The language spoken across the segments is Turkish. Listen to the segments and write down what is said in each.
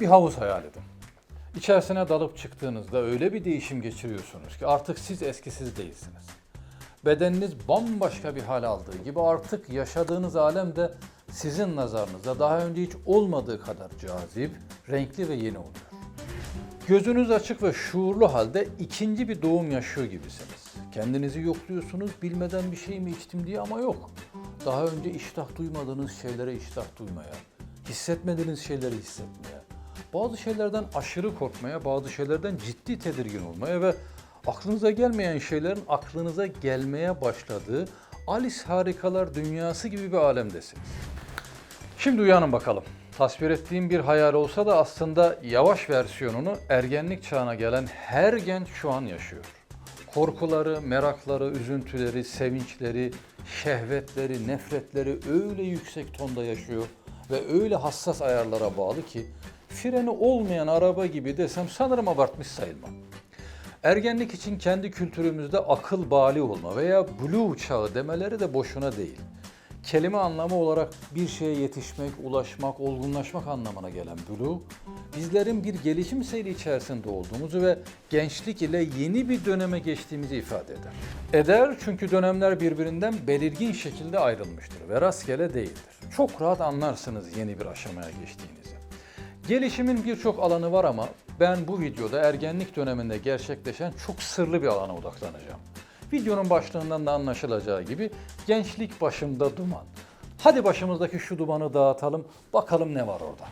Bir havuz hayal edin. İçerisine dalıp çıktığınızda öyle bir değişim geçiriyorsunuz ki artık siz eskisiz değilsiniz. Bedeniniz bambaşka bir hal aldığı gibi artık yaşadığınız alem de sizin nazarınızda daha önce hiç olmadığı kadar cazip, renkli ve yeni oluyor. Gözünüz açık ve şuurlu halde ikinci bir doğum yaşıyor gibisiniz. Kendinizi yokluyorsunuz bilmeden bir şey mi içtim diye ama yok. Daha önce iştah duymadığınız şeylere iştah duymaya, hissetmediğiniz şeyleri hissetmeye, bazı şeylerden aşırı korkmaya, bazı şeylerden ciddi tedirgin olmaya ve aklınıza gelmeyen şeylerin aklınıza gelmeye başladığı Alice Harikalar Dünyası gibi bir alemdesiniz. Şimdi uyanın bakalım. Tasvir ettiğim bir hayal olsa da aslında yavaş versiyonunu ergenlik çağına gelen her genç şu an yaşıyor. Korkuları, merakları, üzüntüleri, sevinçleri, şehvetleri, nefretleri öyle yüksek tonda yaşıyor ve öyle hassas ayarlara bağlı ki freni olmayan araba gibi desem sanırım abartmış sayılmam. Ergenlik için kendi kültürümüzde akıl bali olma veya blue çağı demeleri de boşuna değil. Kelime anlamı olarak bir şeye yetişmek, ulaşmak, olgunlaşmak anlamına gelen blue, bizlerin bir gelişim seyri içerisinde olduğumuzu ve gençlik ile yeni bir döneme geçtiğimizi ifade eder. Eder çünkü dönemler birbirinden belirgin şekilde ayrılmıştır ve rastgele değildir. Çok rahat anlarsınız yeni bir aşamaya geçtiğinizi. Gelişimin birçok alanı var ama ben bu videoda ergenlik döneminde gerçekleşen çok sırlı bir alana odaklanacağım. Videonun başlığından da anlaşılacağı gibi gençlik başımda duman. Hadi başımızdaki şu dumanı dağıtalım, bakalım ne var orada.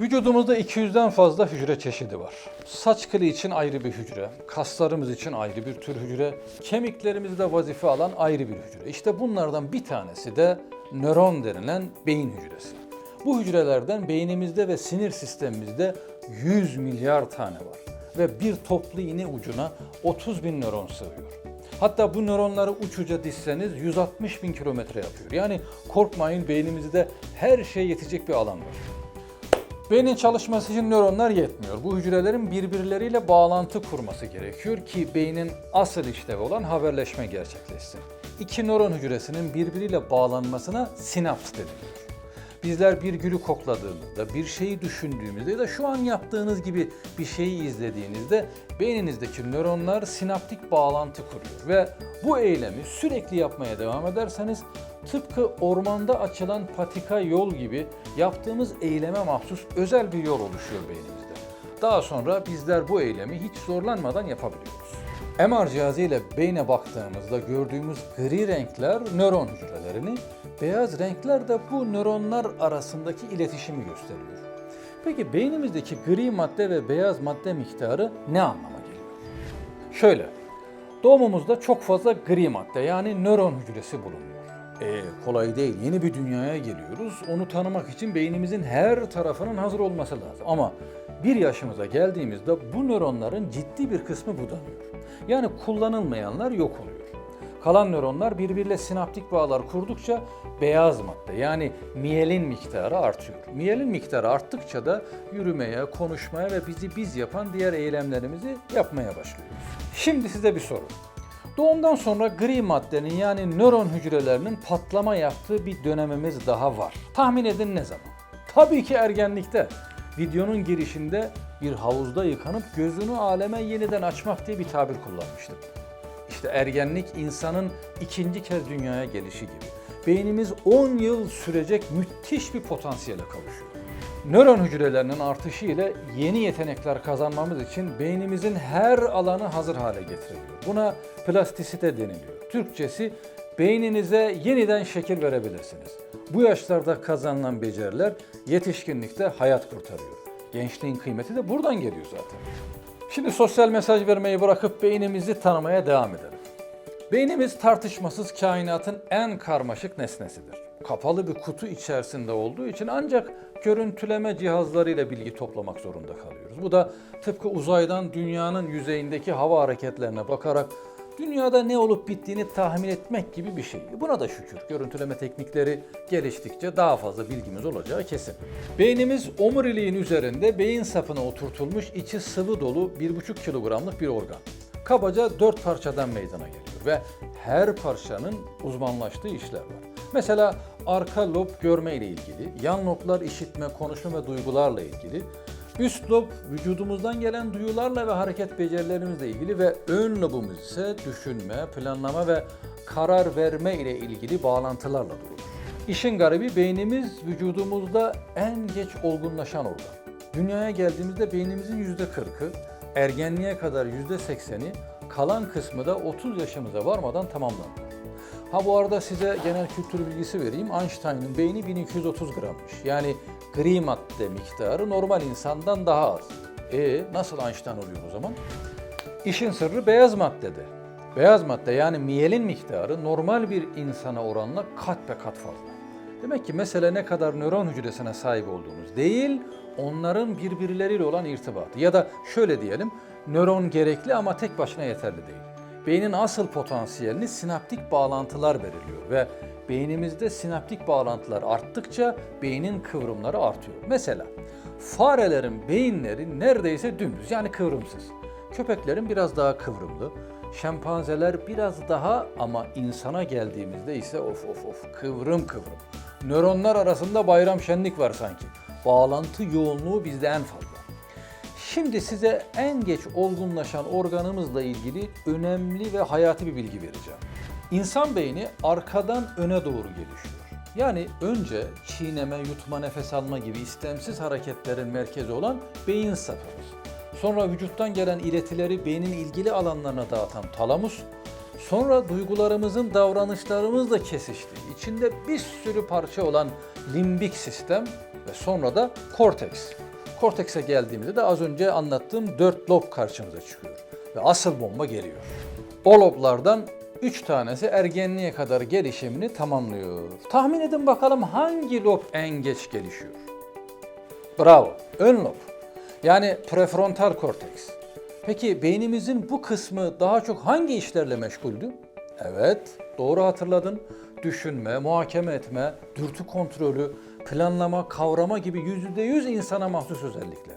Vücudumuzda 200'den fazla hücre çeşidi var. Saç kılı için ayrı bir hücre, kaslarımız için ayrı bir tür hücre, kemiklerimizde vazife alan ayrı bir hücre. İşte bunlardan bir tanesi de nöron denilen beyin hücresi. Bu hücrelerden beynimizde ve sinir sistemimizde 100 milyar tane var. Ve bir toplu iğne ucuna 30 bin nöron sığıyor. Hatta bu nöronları uç uca dizseniz 160 bin kilometre yapıyor. Yani korkmayın beynimizde her şey yetecek bir alan var. Beynin çalışması için nöronlar yetmiyor. Bu hücrelerin birbirleriyle bağlantı kurması gerekiyor ki beynin asıl işlevi olan haberleşme gerçekleşsin. İki nöron hücresinin birbiriyle bağlanmasına sinaps deniliyor. Bizler bir gülü kokladığımızda, bir şeyi düşündüğümüzde ya da şu an yaptığınız gibi bir şeyi izlediğinizde beyninizdeki nöronlar sinaptik bağlantı kuruyor ve bu eylemi sürekli yapmaya devam ederseniz tıpkı ormanda açılan patika yol gibi yaptığımız eyleme mahsus özel bir yol oluşuyor beynimizde. Daha sonra bizler bu eylemi hiç zorlanmadan yapabiliyoruz. MR cihazı ile beyne baktığımızda gördüğümüz gri renkler nöron hücrelerini, beyaz renkler de bu nöronlar arasındaki iletişimi gösteriyor. Peki beynimizdeki gri madde ve beyaz madde miktarı ne anlama geliyor? Şöyle, doğumumuzda çok fazla gri madde yani nöron hücresi bulunuyor. E, kolay değil. Yeni bir dünyaya geliyoruz. Onu tanımak için beynimizin her tarafının hazır olması lazım. Ama bir yaşımıza geldiğimizde bu nöronların ciddi bir kısmı budanıyor. Yani kullanılmayanlar yok oluyor. Kalan nöronlar birbiriyle sinaptik bağlar kurdukça beyaz madde yani miyelin miktarı artıyor. Miyelin miktarı arttıkça da yürümeye, konuşmaya ve bizi biz yapan diğer eylemlerimizi yapmaya başlıyoruz. Şimdi size bir soru. Doğumdan sonra gri maddenin yani nöron hücrelerinin patlama yaptığı bir dönemimiz daha var. Tahmin edin ne zaman? Tabii ki ergenlikte. Videonun girişinde bir havuzda yıkanıp gözünü aleme yeniden açmak diye bir tabir kullanmıştım. İşte ergenlik insanın ikinci kez dünyaya gelişi gibi. Beynimiz 10 yıl sürecek müthiş bir potansiyele kavuşuyor. Nöron hücrelerinin artışı ile yeni yetenekler kazanmamız için beynimizin her alanı hazır hale getiriliyor. Buna plastisite deniliyor. Türkçesi beyninize yeniden şekil verebilirsiniz. Bu yaşlarda kazanılan beceriler yetişkinlikte hayat kurtarıyor. Gençliğin kıymeti de buradan geliyor zaten. Şimdi sosyal mesaj vermeyi bırakıp beynimizi tanımaya devam edelim. Beynimiz tartışmasız kainatın en karmaşık nesnesidir. Kapalı bir kutu içerisinde olduğu için ancak görüntüleme cihazlarıyla bilgi toplamak zorunda kalıyoruz. Bu da tıpkı uzaydan dünyanın yüzeyindeki hava hareketlerine bakarak dünyada ne olup bittiğini tahmin etmek gibi bir şey. Buna da şükür görüntüleme teknikleri geliştikçe daha fazla bilgimiz olacağı kesin. Beynimiz omuriliğin üzerinde beyin sapına oturtulmuş içi sıvı dolu 1,5 kilogramlık bir organ. Kabaca 4 parçadan meydana geliyor ve her parçanın uzmanlaştığı işler var. Mesela arka lob görme ile ilgili, yan loblar işitme, konuşma ve duygularla ilgili, Üst lob vücudumuzdan gelen duyularla ve hareket becerilerimizle ilgili ve ön lobumuz ise düşünme, planlama ve karar verme ile ilgili bağlantılarla durur. İşin garibi beynimiz vücudumuzda en geç olgunlaşan organ. Dünyaya geldiğimizde beynimizin yüzde 40'ı, ergenliğe kadar yüzde 80'i, kalan kısmı da 30 yaşımıza varmadan tamamlanır. Ha bu arada size genel kültür bilgisi vereyim. Einstein'ın beyni 1230 grammış. Yani gri madde miktarı normal insandan daha az. E nasıl Einstein oluyor o zaman? İşin sırrı beyaz maddede. Beyaz madde yani miyelin miktarı normal bir insana oranla kat be kat fazla. Demek ki mesele ne kadar nöron hücresine sahip olduğumuz değil, onların birbirleriyle olan irtibatı. Ya da şöyle diyelim, nöron gerekli ama tek başına yeterli değil. Beynin asıl potansiyelini sinaptik bağlantılar belirliyor ve beynimizde sinaptik bağlantılar arttıkça beynin kıvrımları artıyor. Mesela farelerin beyinleri neredeyse dümdüz yani kıvrımsız. Köpeklerin biraz daha kıvrımlı, şempanzeler biraz daha ama insana geldiğimizde ise of of of kıvrım kıvrım. Nöronlar arasında bayram şenlik var sanki. Bağlantı yoğunluğu bizde en fazla. Şimdi size en geç olgunlaşan organımızla ilgili önemli ve hayati bir bilgi vereceğim. İnsan beyni arkadan öne doğru gelişiyor. Yani önce çiğneme, yutma, nefes alma gibi istemsiz hareketlerin merkezi olan beyin safımız. Sonra vücuttan gelen iletileri beynin ilgili alanlarına dağıtan talamus, sonra duygularımızın davranışlarımızla kesiştiği, içinde bir sürü parça olan limbik sistem ve sonra da korteks. Kortekse geldiğimizde de az önce anlattığım dört lob karşımıza çıkıyor. Ve asıl bomba geliyor. O loblardan üç tanesi ergenliğe kadar gelişimini tamamlıyor. Tahmin edin bakalım hangi lob en geç gelişiyor? Bravo, ön lob. Yani prefrontal korteks. Peki beynimizin bu kısmı daha çok hangi işlerle meşguldü? Evet, doğru hatırladın. Düşünme, muhakeme etme, dürtü kontrolü, planlama, kavrama gibi yüzde yüz insana mahsus özellikler.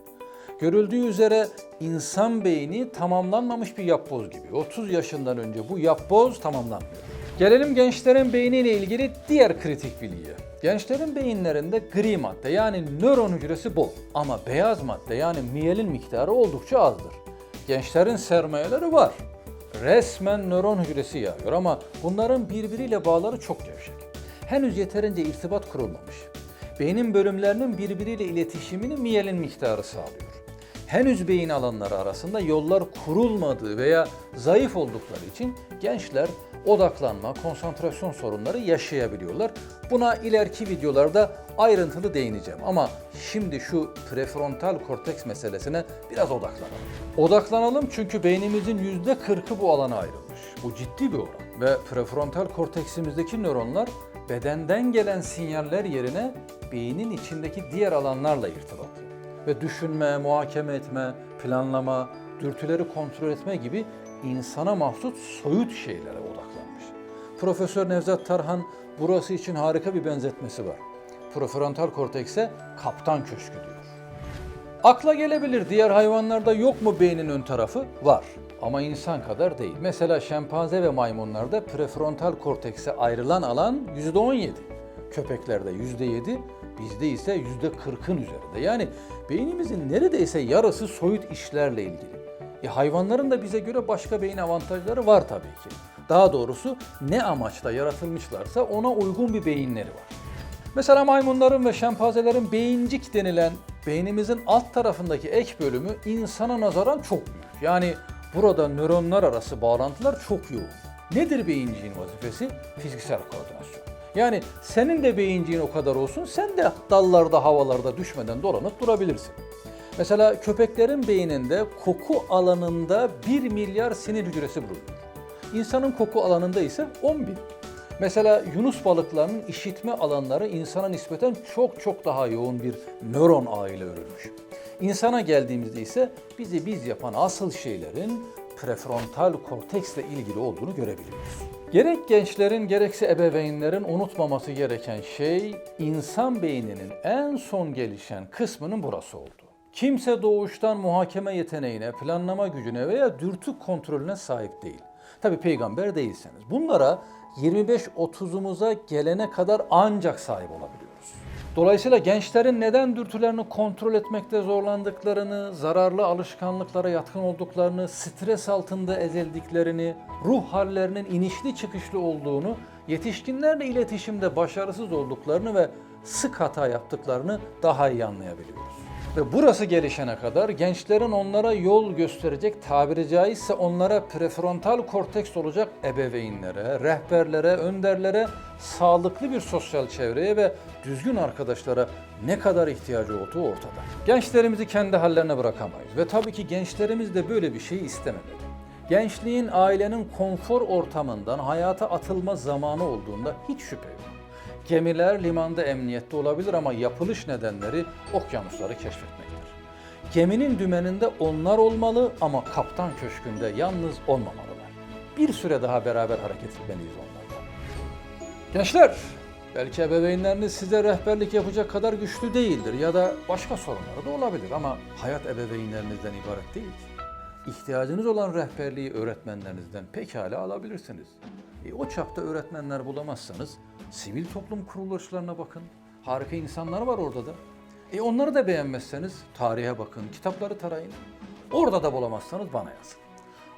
Görüldüğü üzere insan beyni tamamlanmamış bir yapboz gibi. 30 yaşından önce bu yapboz tamamlanmıyor. Gelelim gençlerin beyniyle ilgili diğer kritik bilgiye. Gençlerin beyinlerinde gri madde yani nöron hücresi bol ama beyaz madde yani miyelin miktarı oldukça azdır. Gençlerin sermayeleri var. Resmen nöron hücresi yağıyor ama bunların birbiriyle bağları çok gevşek. Henüz yeterince irtibat kurulmamış. Beynin bölümlerinin birbiriyle iletişimini miyelin miktarı sağlıyor. Henüz beyin alanları arasında yollar kurulmadığı veya zayıf oldukları için gençler odaklanma, konsantrasyon sorunları yaşayabiliyorlar. Buna ileriki videolarda ayrıntılı değineceğim ama şimdi şu prefrontal korteks meselesine biraz odaklanalım. Odaklanalım çünkü beynimizin %40'ı bu alana ayrılmış. Bu ciddi bir oran ve prefrontal korteksimizdeki nöronlar bedenden gelen sinyaller yerine beynin içindeki diğer alanlarla irtibatlı. Ve düşünme, muhakeme etme, planlama, dürtüleri kontrol etme gibi insana mahsus soyut şeylere odaklanmış. Profesör Nevzat Tarhan burası için harika bir benzetmesi var. Prefrontal kortekse kaptan köşkü diyor. Akla gelebilir diğer hayvanlarda yok mu beynin ön tarafı? Var ama insan kadar değil. Mesela şempanze ve maymunlarda prefrontal kortekse ayrılan alan %17. Köpeklerde %7, bizde ise %40'ın üzerinde. Yani beynimizin neredeyse yarısı soyut işlerle ilgili. E hayvanların da bize göre başka beyin avantajları var tabii ki. Daha doğrusu ne amaçla yaratılmışlarsa ona uygun bir beyinleri var. Mesela maymunların ve şempanzelerin beyincik denilen beynimizin alt tarafındaki ek bölümü insana nazaran çok büyük. Yani burada nöronlar arası bağlantılar çok yoğun. Nedir beyinciğin vazifesi? Fiziksel koordinasyon. Yani senin de beyinciğin o kadar olsun, sen de dallarda, havalarda düşmeden dolanıp durabilirsin. Mesela köpeklerin beyninde koku alanında 1 milyar sinir hücresi bulunuyor. İnsanın koku alanında ise 10 bin. Mesela yunus balıklarının işitme alanları insana nispeten çok çok daha yoğun bir nöron ağıyla örülmüş. İnsana geldiğimizde ise bizi biz yapan asıl şeylerin prefrontal korteksle ilgili olduğunu görebiliyoruz. Gerek gençlerin gerekse ebeveynlerin unutmaması gereken şey insan beyninin en son gelişen kısmının burası oldu. Kimse doğuştan muhakeme yeteneğine, planlama gücüne veya dürtü kontrolüne sahip değil. Tabi peygamber değilseniz. Bunlara 25-30'umuza gelene kadar ancak sahip olabiliyoruz. Dolayısıyla gençlerin neden dürtülerini kontrol etmekte zorlandıklarını, zararlı alışkanlıklara yatkın olduklarını, stres altında ezildiklerini, ruh hallerinin inişli çıkışlı olduğunu, yetişkinlerle iletişimde başarısız olduklarını ve sık hata yaptıklarını daha iyi anlayabiliyoruz. Ve burası gelişene kadar gençlerin onlara yol gösterecek tabiri caizse onlara prefrontal korteks olacak ebeveynlere, rehberlere, önderlere, sağlıklı bir sosyal çevreye ve düzgün arkadaşlara ne kadar ihtiyacı olduğu ortada. Gençlerimizi kendi hallerine bırakamayız ve tabii ki gençlerimiz de böyle bir şeyi istememeli. Gençliğin ailenin konfor ortamından hayata atılma zamanı olduğunda hiç şüphe yok. Gemiler limanda emniyette olabilir ama yapılış nedenleri okyanusları keşfetmektir. Geminin dümeninde onlar olmalı ama kaptan köşkünde yalnız olmamalılar. Bir süre daha beraber hareket etmeliyiz onlarla. Gençler, belki ebeveynleriniz size rehberlik yapacak kadar güçlü değildir ya da başka sorunları da olabilir ama hayat ebeveynlerinizden ibaret değil. İhtiyacınız olan rehberliği öğretmenlerinizden pekala alabilirsiniz. E, o çapta öğretmenler bulamazsanız sivil toplum kuruluşlarına bakın. Harika insanlar var orada da. E onları da beğenmezseniz tarihe bakın, kitapları tarayın. Orada da bulamazsanız bana yazın.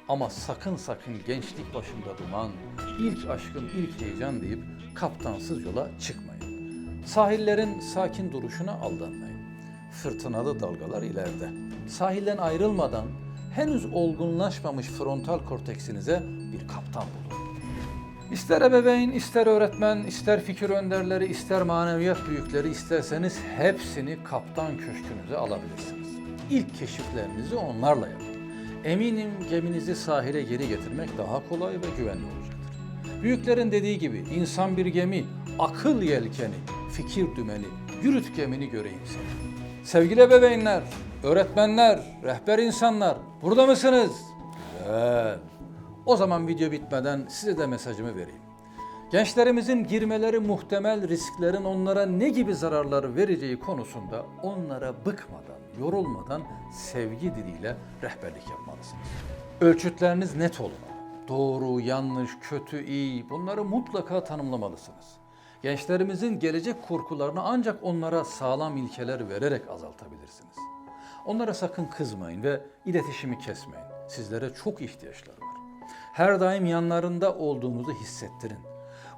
Ama sakın sakın gençlik başında duman, ilk aşkım ilk heyecan deyip kaptansız yola çıkmayın. Sahillerin sakin duruşuna aldanmayın. Fırtınalı dalgalar ileride. Sahilden ayrılmadan henüz olgunlaşmamış frontal korteksinize bir kaptan bulun. İster ebeveyn, ister öğretmen, ister fikir önderleri, ister maneviyat büyükleri isterseniz hepsini kaptan köşkünüze alabilirsiniz. İlk keşiflerinizi onlarla yapın. Eminim geminizi sahile geri getirmek daha kolay ve güvenli olacaktır. Büyüklerin dediği gibi insan bir gemi, akıl yelkeni, fikir dümeni, yürüt gemini göreyim seni. Sevgili ebeveynler, öğretmenler, rehber insanlar burada mısınız? Evet. O zaman video bitmeden size de mesajımı vereyim. Gençlerimizin girmeleri muhtemel risklerin onlara ne gibi zararlar vereceği konusunda onlara bıkmadan, yorulmadan sevgi diliyle rehberlik yapmalısınız. Ölçütleriniz net olmalı. Doğru, yanlış, kötü, iyi bunları mutlaka tanımlamalısınız. Gençlerimizin gelecek korkularını ancak onlara sağlam ilkeler vererek azaltabilirsiniz. Onlara sakın kızmayın ve iletişimi kesmeyin. Sizlere çok ihtiyaçları var. Her daim yanlarında olduğunuzu hissettirin.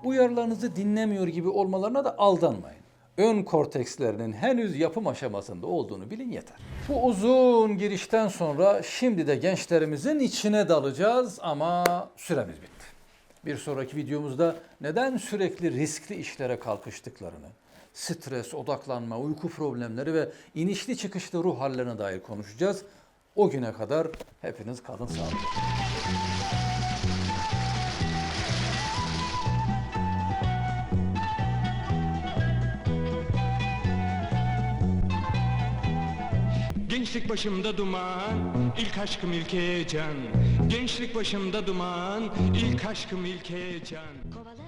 Uyarılarınızı dinlemiyor gibi olmalarına da aldanmayın. Ön kortekslerinin henüz yapım aşamasında olduğunu bilin yeter. Bu uzun girişten sonra şimdi de gençlerimizin içine dalacağız ama süremiz bitti. Bir sonraki videomuzda neden sürekli riskli işlere kalkıştıklarını, stres, odaklanma, uyku problemleri ve inişli çıkışlı ruh hallerine dair konuşacağız. O güne kadar hepiniz kalın sağlıklı. Gençlik başımda duman, ilk aşkım ilk heyecan. Gençlik başımda duman, ilk aşkım ilk heyecan. Kovalarım